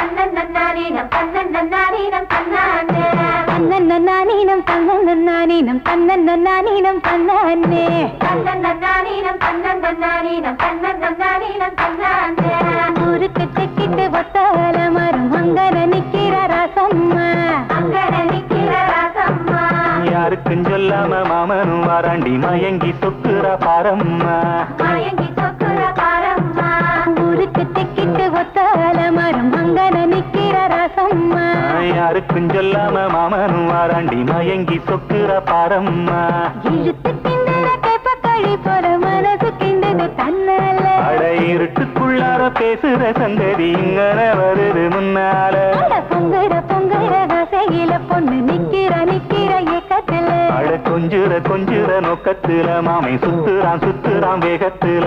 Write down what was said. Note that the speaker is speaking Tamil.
தன்னன்னானீனம் தன்னன்னானீனம் தன்னானே தன்னன்னானீனம் தன்னன்னானீனம் தன்னன்னானீனம் தன்னானே தன்னன்னானீனம் தன்னன்னானீனம் தன்னன்னானீனம் தன்னானே ஊருக்கு தெக்கிட்டு ஒத்தால மரம் அங்கன நிக்கிற ராசம்மா அங்கன நிக்கிற ராசம்மா யாருக்கும் சொல்லாம மாமனும் வாராண்டி மயங்கி சொக்குற பாரம்மா. ஒத்தால மரம் அங்கன நிக்கிற ராசம்மா. யாருக்கும் சொல்லாம மாமனும் வாராண்டி மயங்கி சொக்குற பாரம்மா. இழுத்து கிண்டல கேப்ப கழி போற மனசு கிண்டது தன்னால. அட இருட்டுக்குள்ளார பேசுற சங்கதி இங்கன வருது முன்னால. பொங்குற பொங்குற ரசையில பொண்ணு நிக்கிற நிக்கிற ஏக்கத்துல அட கொஞ்சுற கொஞ்சுற நோக்கத்துல மாமை சுத்துறான் சுத்துறான் வேகத்துல.